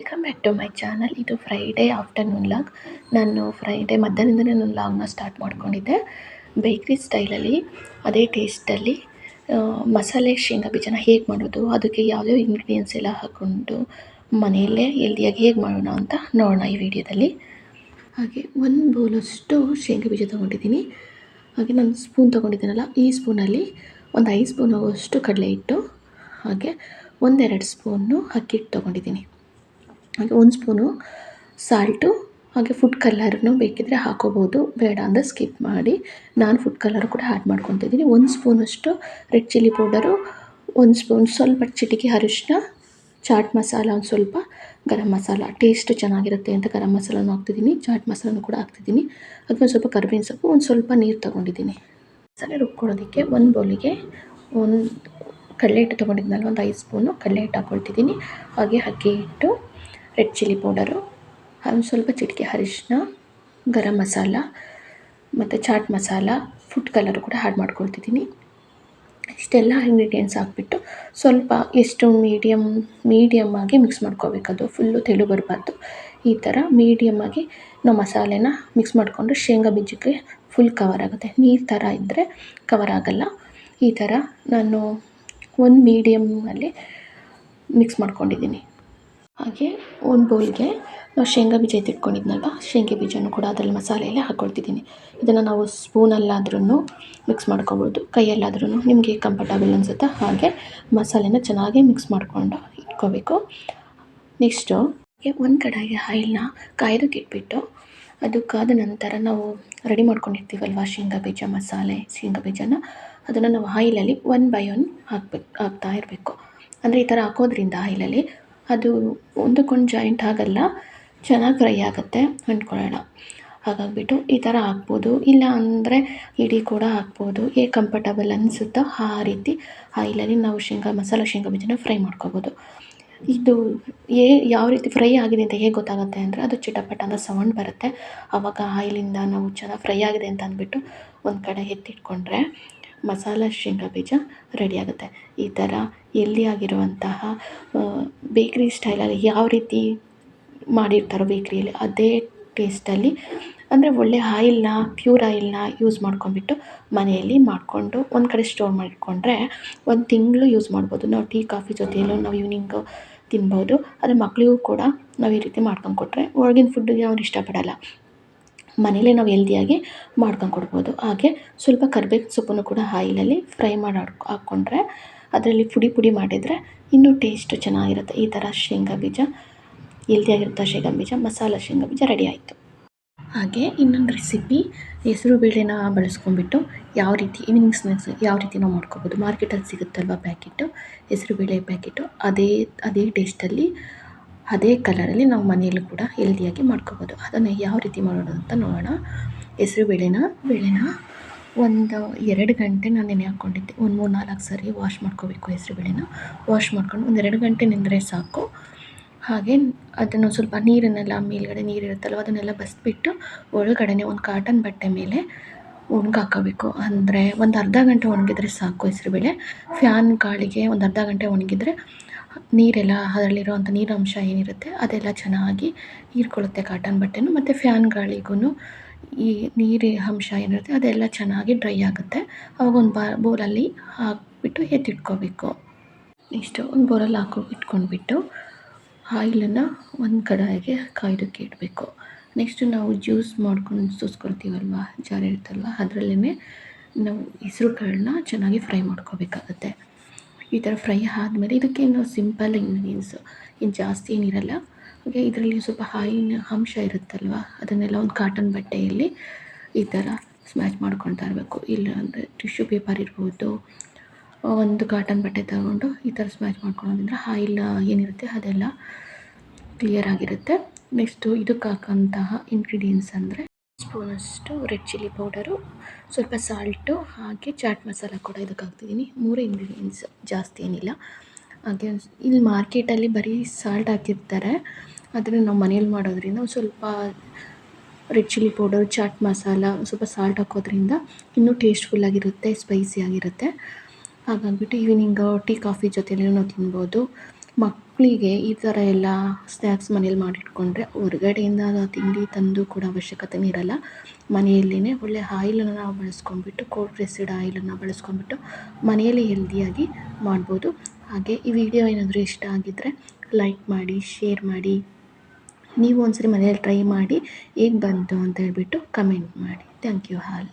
Welcome back to my channel ಇದು Friday afternoon log. ನಾನು Friday ಮಧ್ಯಾಹ್ನದಿಂದಲೇ ನಾನು ಲಾಗ್ನ ಸ್ಟಾರ್ಟ್ ಮಾಡ್ಕೊಂಡಿದ್ದೆ. ಬೇಕ್ರಿ ಸ್ಟೈಲಲ್ಲಿ ಅದೇ ಟೇಸ್ಟಲ್ಲಿ ಮಸಾಲೆ ಶೇಂಗಾ ಬೀಜನ ಹೇಗೆ ಮಾಡೋದು, ಅದಕ್ಕೆ ಯಾವ್ಯಾವ ಇಂಗ್ರೀಡಿಯೆಂಟ್ಸ್ ಎಲ್ಲ ಹಾಕ್ಕೊಂಡು ಮನೆಯಲ್ಲೇ ಎಲ್ದಿಯಾಗಿ ಹೇಗೆ ಮಾಡೋಣ ಅಂತ ನೋಡೋಣ ಈ ವಿಡಿಯೋದಲ್ಲಿ. ಹಾಗೆ ಒಂದು ಬೌಲಷ್ಟು ಶೇಂಗಾ ಬೀಜ ತೊಗೊಂಡಿದ್ದೀನಿ. ಹಾಗೆ ನಾನು ಸ್ಪೂನ್ ತೊಗೊಂಡಿದ್ದೀನಲ್ಲ, ಈ ಸ್ಪೂನಲ್ಲಿ ಒಂದು ಐದು ಸ್ಪೂನ್ ಆಗುವಷ್ಟು ಕಡಲೆ ಹಿಟ್ಟು, ಹಾಗೆ ಒಂದೆರಡು ಸ್ಪೂನು ಅಕ್ಕಿ ಹಿಟ್ಟು ತೊಗೊಂಡಿದ್ದೀನಿ. ಹಾಗೆ ಒಂದು ಸ್ಪೂನು ಸಾಲ್ಟು, ಹಾಗೆ ಫುಡ್ ಕಲರ್ನು ಬೇಕಿದ್ದರೆ ಹಾಕೋಬೋದು. ಬೇಡ ಅಂದರೆ ಸ್ಕಿಪ್ ಮಾಡಿ. ನಾನು ಫುಡ್ ಕಲರ್ ಕೂಡ ಆ್ಯಡ್ ಮಾಡ್ಕೊತಿದ್ದೀನಿ. ಒಂದು ಸ್ಪೂನಷ್ಟು ರೆಡ್ ಚಿಲ್ಲಿ ಪೌಡರು ಒಂದು ಸ್ಪೂನ್ ಸ್ವಲ್ಪ ಚಿಟಿಕೆ ಅರಿಶಿನ ಚಾಟ್ ಮಸಾಲ ಒಂದು ಸ್ವಲ್ಪ ಗರಂ ಮಸಾಲ ಟೇಸ್ಟ್ ಚೆನ್ನಾಗಿರುತ್ತೆ ಅಂತ ಗರಂ ಮಸಾಲನೂ ಹಾಕ್ತಿದ್ದೀನಿ. ಚಾಟ್ ಮಸಾಲನೂ ಕೂಡ ಹಾಕ್ತಿದ್ದೀನಿ. ಅದಕ್ಕೆ ಸ್ವಲ್ಪ ಕರ್ಬೇವಿನ ಸೊಪ್ಪು, ಒಂದು ಸ್ವಲ್ಪ ನೀರು ತೊಗೊಂಡಿದ್ದೀನಿ. ಮಸಾಲೆ ರುಬ್ಕೊಳ್ಳೋದಕ್ಕೆ ಒಂದು ಬೌಲಿಗೆ ಒಂದು ಕಡಲೆ ಹಿಟ್ಟು ತೊಗೊಂಡಿದ್ನಲ್ಲ, ಒಂದು ಐದು ಸ್ಪೂನು ಕಡಲೆ ಹಿಟ್ಟು ಹಾಕ್ಕೊಳ್ತಿದ್ದೀನಿ. ಹಾಗೆ ಅಕ್ಕಿ ಹಿಟ್ಟು ರೆಡ್ ಚಿಲ್ಲಿ ಪೌಡರು ಒಂದು ಸ್ವಲ್ಪ ಚಿಟಿಕೆ ಅರಿಶಿನ ಗರಂ ಮಸಾಲ ಮತ್ತು ಚಾಟ್ ಮಸಾಲ ಫುಡ್ ಕಲರು ಕೂಡ ಆ್ಯಡ್ ಮಾಡ್ಕೊಳ್ತಿದ್ದೀನಿ. ಇಷ್ಟೆಲ್ಲ ಇಂಗ್ರೀಡಿಯೆಂಟ್ಸ್ ಹಾಕ್ಬಿಟ್ಟು ಸ್ವಲ್ಪ ಎಷ್ಟು ಮೀಡಿಯಮ್ ಮೀಡಿಯಮ್ ಆಗಿ ಮಿಕ್ಸ್ ಮಾಡ್ಕೋಬೇಕದು ಫುಲ್ಲು ತೆಳು ಬರಬಾರ್ದು. ಈ ಥರ ಮೀಡಿಯಮ್ ಆಗಿ ನಾವು ಮಸಾಲೆನ ಮಿಕ್ಸ್ ಮಾಡಿಕೊಂಡು ಶೇಂಗಾ ಬೀಜಕ್ಕೆ ಫುಲ್ ಕವರ್ ಆಗುತ್ತೆ. ನೀರು ಥರ ಇದ್ದರೆ ಕವರ್ ಆಗೋಲ್ಲ. ಈ ಥರ ನಾನು ಒಂದು ಮೀಡಿಯಮ್ಮಲ್ಲಿ ಮಿಕ್ಸ್ ಮಾಡ್ಕೊಂಡಿದ್ದೀನಿ. ಹಾಗೆ ಒಂದು ಬೌಲ್ಗೆ ನಾವು ಶೇಂಗಾ ಬೀಜ ಎತ್ತಿಟ್ಕೊಂಡಿದ್ನಲ್ವ ಶೇಂಗಾ ಬೀಜನೂ ಕೂಡ ಅದರಲ್ಲಿ ಮಸಾಲೆಯಲ್ಲೇ ಹಾಕ್ಕೊಳ್ತಿದ್ದೀನಿ ಇದನ್ನು ನಾವು ಸ್ಪೂನಲ್ಲಾದ್ರೂ ಮಿಕ್ಸ್ ಮಾಡ್ಕೊಬೋದು. ಕೈಯಲ್ಲಾದ್ರೂ ನಿಮಗೆ ಕಂಫರ್ಟಬಲ್ ಅನಿಸುತ್ತೆ? ಹಾಗೆ ಮಸಾಲೆನ ಚೆನ್ನಾಗಿ ಮಿಕ್ಸ್ ಮಾಡಿಕೊಂಡು ಇಟ್ಕೋಬೇಕು. ನೆಕ್ಸ್ಟು ಒಂದು ಕಡೆಗೆ ಆಯಿಲ್ನ ಕಾಯೋದಕ್ಕೆ ಇಟ್ಬಿಟ್ಟು ಅದು ಕಾದ ನಂತರ ನಾವು ರೆಡಿ ಮಾಡ್ಕೊಂಡಿರ್ತೀವಲ್ವ ಶೇಂಗಾ ಬೀಜ, ಮಸಾಲೆ, ಶೇಂಗಾ ಬೀಜನ? ಅದನ್ನು ನಾವು ಆಯಿಲಲ್ಲಿ ಒನ್ ಬೈ ಒನ್ ಹಾಕ್ಬೇಕು ಹಾಕ್ತಾ ಇರಬೇಕು. ಅಂದರೆ ಈ ಥರ ಹಾಕೋದ್ರಿಂದ ಆಯಿಲಲ್ಲಿ ಅದು ಒಂದಕ್ಕೊಂದು ಜಾಯಿಂಟ್ ಆಗಲ್ಲ, ಚೆನ್ನಾಗಿ ಫ್ರೈ ಆಗುತ್ತೆ ಅಂದ್ಕೊಳ್ಳೋಣ. ಹಾಗಾಗಿಬಿಟ್ಟು ಈ ಥರ ಹಾಕ್ಬೋದು. ಇಲ್ಲ ಅಂದರೆ ಇಡಿ ಕೂಡ ಹಾಕ್ಬೋದು. ಹೇಗೆ ಕಂಫರ್ಟಬಲ್ ಅನಿಸುತ್ತೋ ಆ ರೀತಿ ಆಯಿಲಲ್ಲಿ ನಾವು ಶೇಂಗಾ, ಮಸಾಲೆ ಶೇಂಗಾ ಬೀಜನ ಫ್ರೈ ಮಾಡ್ಕೊಬೋದು. ಇದು ಏ ಯಾವ ರೀತಿ ಫ್ರೈ ಆಗಿದೆ ಅಂತ ಹೇಗೆ ಗೊತ್ತಾಗುತ್ತೆ ಅಂದರೆ ಅದು ಚಿಟಪಟ ಅಂತ ಸೌಂಡ್ ಬರುತ್ತೆ. ಆವಾಗ ಆಯಿಲಿಂದ ನಾವು ಚೆನ್ನಾಗಿ ಫ್ರೈ ಆಗಿದೆ ಅಂತ ಅಂದ್ಬಿಟ್ಟು ಒಂದು ಕಡೆ ಎತ್ತಿಟ್ಕೊಂಡ್ರೆ ಮಸಾಲ ಶೇಂಗಾ ಬೀಜ ರೆಡಿ ಆಗುತ್ತೆ. ಈ ಥರ ಎಲ್ಲಿ ಆಗಿರುವಂತಹ ಬೇಕ್ರಿ ಸ್ಟೈಲಲ್ಲಿ ಯಾವ ರೀತಿ ಮಾಡಿರ್ತಾರೋ ಬೇಕ್ರಿಯಲ್ಲಿ ಅದೇ ಟೇಸ್ಟಲ್ಲಿ ಅಂದರೆ ಒಳ್ಳೆ ಆಯಿಲ್ನ ಪ್ಯೂರ್ ಆಯಿಲ್ನ ಯೂಸ್ ಮಾಡ್ಕೊಂಡ್ಬಿಟ್ಟು ಮನೆಯಲ್ಲಿ ಮಾಡಿಕೊಂಡು ಒಂದು ಕಡೆ ಸ್ಟೋರ್ ಮಾಡಿಕೊಂಡ್ರೆ ಒಂದು ತಿಂಗಳು ಯೂಸ್ ಮಾಡ್ಬೋದು. ನಾವು ಟೀ ಕಾಫಿ ಜೊತೆಯಲ್ಲೂ ನಾವು ಈವ್ನಿಂಗು ತಿನ್ಬೋದು. ಆದರೆ ಮಕ್ಕಳಿಗೂ ಕೂಡ ನಾವು ಈ ರೀತಿ ಮಾಡ್ಕೊಂಡು ಕೊಟ್ಟರೆ ಹೊರ್ಗಿನ ಫುಡ್ಡಿಗೆ ಅವ್ರು ಇಷ್ಟಪಡಲ್ಲ. ಮನೇಲೇ ನಾವು ಹೆಲ್ದಿಯಾಗಿ ಮಾಡ್ಕೊಂಡು ಕೊಡ್ಬೋದು. ಹಾಗೆ ಸ್ವಲ್ಪ ಕರ್ಬೇವಿನ ಸೊಪ್ಪನ್ನು ಕೂಡ ಆಯಿಲಲ್ಲಿ ಫ್ರೈ ಮಾಡಿ ಹಾಕ್ಕೊಂಡ್ರೆ ಅದರಲ್ಲಿ ಪುಡಿ ಪುಡಿ ಮಾಡಿದರೆ ಇನ್ನೂ ಟೇಸ್ಟ್ ಚೆನ್ನಾಗಿರುತ್ತೆ. ಈ ಥರ ಶೇಂಗಾ ಬೀಜ ಎಲ್ದಿಯಾಗಿರುತ್ತೆ ಶೇಂಗಾ ಬೀಜ, ಮಸಾಲ ಶೇಂಗಾ ಬೀಜ ರೆಡಿ ಆಯಿತು. ಹಾಗೆ ಇನ್ನೊಂದು ರೆಸಿಪಿ ಹೆಸರು ಬೇಳೆನ ಬಳಸ್ಕೊಂಡ್ಬಿಟ್ಟು ಯಾವ ರೀತಿ ಈವ್ನಿಂಗ್ ಸ್ನ್ಯಾಕ್ಸ್ ಯಾವ ರೀತಿ ನಾವು ಮಾಡ್ಕೋಬೋದು. ಮಾರ್ಕೆಟಲ್ಲಿ ಸಿಗುತ್ತಲ್ವ ಪ್ಯಾಕೆಟು ಹೆಸರು ಬೇಳೆ ಪ್ಯಾಕೆಟು ಅದೇ ಅದೇ ಟೇಸ್ಟಲ್ಲಿ ಅದೇ ಕಲರಲ್ಲಿ ನಾವು ಮನೆಯಲ್ಲೂ ಕೂಡ ಹೆಲ್ದಿಯಾಗಿ ಮಾಡ್ಕೊಬೋದು. ಅದನ್ನು ಯಾವ ರೀತಿ ಮಾಡೋದು ಅಂತ ನೋಡೋಣ. ಹೆಸರು ಬೇಳೆನ? ಬೇಳೆನ ಒಂದು ಎರಡು ಗಂಟೆ ನಾನು ನೆನೆ ಹಾಕ್ಕೊಂಡಿದ್ದೆ ಒಂದು ಮೂರು ನಾಲ್ಕು ಸರಿ ವಾಶ್ ಮಾಡ್ಕೋಬೇಕು ಹೆಸರು ಬೇಳೆನ. ವಾಶ್ ಮಾಡ್ಕೊಂಡು ಒಂದು ಎರಡು ಗಂಟೆ ನೆಂದರೆ ಸಾಕು. ಹಾಗೆ ಅದನ್ನು ಸ್ವಲ್ಪ ನೀರನ್ನೆಲ್ಲ ಮೇಲುಗಡೆ ನೀರಿರುತ್ತಲ್ವ ಅದನ್ನೆಲ್ಲ ಬಸ್ಬಿಟ್ಟು ಒಳಗಡೆನೆ ಒಂದು ಕಾಟನ್ ಬಟ್ಟೆ ಮೇಲೆ ಒಣಗಾಕೋಬೇಕು. ಅಂದರೆ ಒಂದು ಅರ್ಧ ಗಂಟೆ ಒಣಗಿದ್ರೆ ಸಾಕು ಹೆಸರುಬೇಳೆ ಫ್ಯಾನ್ ಗಾಳಿಗೆ ಒಂದು ಅರ್ಧ ಗಂಟೆ ಒಣಗಿದ್ರೆ ನೀರೆಲ್ಲ ಅದರಲ್ಲಿರುವಂಥ ನೀರಂಶ ಏನಿರುತ್ತೆ ಅದೆಲ್ಲ ಚೆನ್ನಾಗಿ ಹೀರ್ಕೊಳ್ಳುತ್ತೆ ಕಾಟನ್ ಬಟ್ಟೆನೂ ಮತ್ತು ಫ್ಯಾನ್ ಗಾಳಿಗೂ ಈ ನೀರಿನ ಅಂಶ ಏನಿರುತ್ತೆ ಅದೆಲ್ಲ ಚೆನ್ನಾಗಿ ಡ್ರೈ ಆಗುತ್ತೆ. ಅವಾಗ ಒಂದು ಬಾ, ಬೌಲಲ್ಲಿ ಹಾಕಿಬಿಟ್ಟು ಎತ್ತಿಟ್ಕೋಬೇಕು. ನೆಕ್ಸ್ಟು ಒಂದು ಬೌಲಲ್ಲಿ ಹಾಕೋ, ಇಟ್ಕೊಂಡ್ಬಿಟ್ಟು ಆಯಿಲನ್ನು ಒಂದು ಕಡಾಯಿಗೆ ಕಾಯ್ದಕ್ಕೆ ಇಡಬೇಕು. ನೆಕ್ಸ್ಟು ನಾವು ಜ್ಯೂಸ್ ಮಾಡ್ಕೊಂಡು ಸೂಸ್ಕೊಳ್ತೀವಲ್ವ ಜಾರಿ ಇರುತ್ತಲ್ವ ಅದರಲ್ಲೇ ನಾವು ಹೆಸ್ರುಗಳನ್ನ ಚೆನ್ನಾಗಿ ಫ್ರೈ ಮಾಡ್ಕೋಬೇಕಾಗತ್ತೆ. ಈ ಥರ ಫ್ರೈ ಆದಮೇಲೆ ಇದಕ್ಕೇನು ಸಿಂಪಲ್ ಇಂಗ್ರೀಡಿಯೆಂಟ್ಸು. ಏನು ಜಾಸ್ತಿ ಏನಿರಲ್ಲ. ಹಾಗೆ ಇದರಲ್ಲಿ ಸ್ವಲ್ಪ ಹಾಯಿನ ಅಂಶ ಇರುತ್ತಲ್ವ? ಅದನ್ನೆಲ್ಲ ಒಂದು ಕಾಟನ್ ಬಟ್ಟೆಯಲ್ಲಿ ಈ ಥರ ಸ್ಮ್ಯಾಚ್ ಮಾಡ್ಕೊಳ್ತಾ ಇರಬೇಕು. ಇಲ್ಲ ಅಂದರೆ ಟಿಶ್ಯೂ ಪೇಪರ್ ಇರ್ಬೋದು. ಒಂದು ಕಾಟನ್ ಬಟ್ಟೆ ತಗೊಂಡು ಈ ಥರ ಸ್ಮ್ಯಾಚ್ ಮಾಡ್ಕೊಳೋದ್ರಿಂದ ಹಾಯಿಲ್ ಏನಿರುತ್ತೆ ಅದೆಲ್ಲ ಕ್ಲಿಯರ್ ಆಗಿರುತ್ತೆ. ನೆಕ್ಸ್ಟು ಇದಕ್ಕೆ ಹಾಕೋಂತಹ ಇಂಗ್ರೀಡಿಯೆಂಟ್ಸ್ ಅಂದರೆ ಸ್ಪೂನಷ್ಟು ರೆಡ್ ಚಿಲ್ಲಿ ಪೌಡರು, ಸ್ವಲ್ಪ ಸಾಲ್ಟು ಹಾಗೆ ಚಾಟ್ ಮಸಾಲ ಕೂಡ ಇದಕ್ಕೆ ಹಾಕ್ತಿದ್ದೀನಿ ಮೂರು ಇಂಗ್ರೀಡಿಯೆಂಟ್ಸ್ ಜಾಸ್ತಿ ಏನಿಲ್ಲ. ಹಾಗೆ ಇಲ್ಲಿ ಮಾರ್ಕೆಟಲ್ಲಿ ಬರೀ ಸಾಲ್ಟ್ ಹಾಕಿರ್ತಾರೆ. ಆದರೆ ನಾವು ಮನೇಲಿ ಮಾಡೋದ್ರಿಂದ ಸ್ವಲ್ಪ red chilli powder, chaat masala ಸ್ವಲ್ಪ ಸಾಲ್ಟ್ ಹಾಕೋದ್ರಿಂದ ಇನ್ನೂ ಟೇಸ್ಟ್ಫುಲ್ಲಾಗಿರುತ್ತೆ ಸ್ಪೈಸಿಯಾಗಿರುತ್ತೆ ಹಾಗಾಗಿಬಿಟ್ಟು ಈವ್ನಿಂಗ್ ಟೀ, ಕಾಫಿ ಜೊತೆಲೂ ನಾವು ತಿನ್ಬೋದು. ಮಕ್ ಮಕ್ಕಳಿಗೆ ಈ ಥರ ಎಲ್ಲ ಸ್ನ್ಯಾಕ್ಸ್ ಮನೇಲಿ ಮಾಡಿಟ್ಕೊಂಡ್ರೆ ಹೊರಗಡೆಯಿಂದ ತಿಂಡಿ ತಂದು ಕೂಡ ಅವಶ್ಯಕತೆನೇ ಇರಲ್ಲ. ಮನೆಯಲ್ಲಿಯೇ ಒಳ್ಳೆ ಆಯಿಲನ್ನು ಬಳಸ್ಕೊಂಡ್ಬಿಟ್ಟು ಕೋಲ್ಡ್ ಪ್ರೆಸ್ಡ್ ಆಯಿಲನ್ನು ಬಳಸ್ಕೊಂಡ್ಬಿಟ್ಟು ಮನೆಯಲ್ಲಿ ಹೆಲ್ದಿಯಾಗಿ ಮಾಡ್ಬೋದು. ಹಾಗೆ ಈ ವಿಡಿಯೋ ಏನಾದರೂ ಇಷ್ಟ ಆಗಿದ್ದರೆ ಲೈಕ್ ಮಾಡಿ ಶೇರ್ ಮಾಡಿ, ನೀವು ಒಂದ್ಸರಿ ಮನೇಲಿ ಟ್ರೈ ಮಾಡಿ, ಹೇಗೆ ಬಂತು ಅಂತ ಹೇಳ್ಬಿಟ್ಟು ಕಮೆಂಟ್ ಮಾಡಿ. Thank you all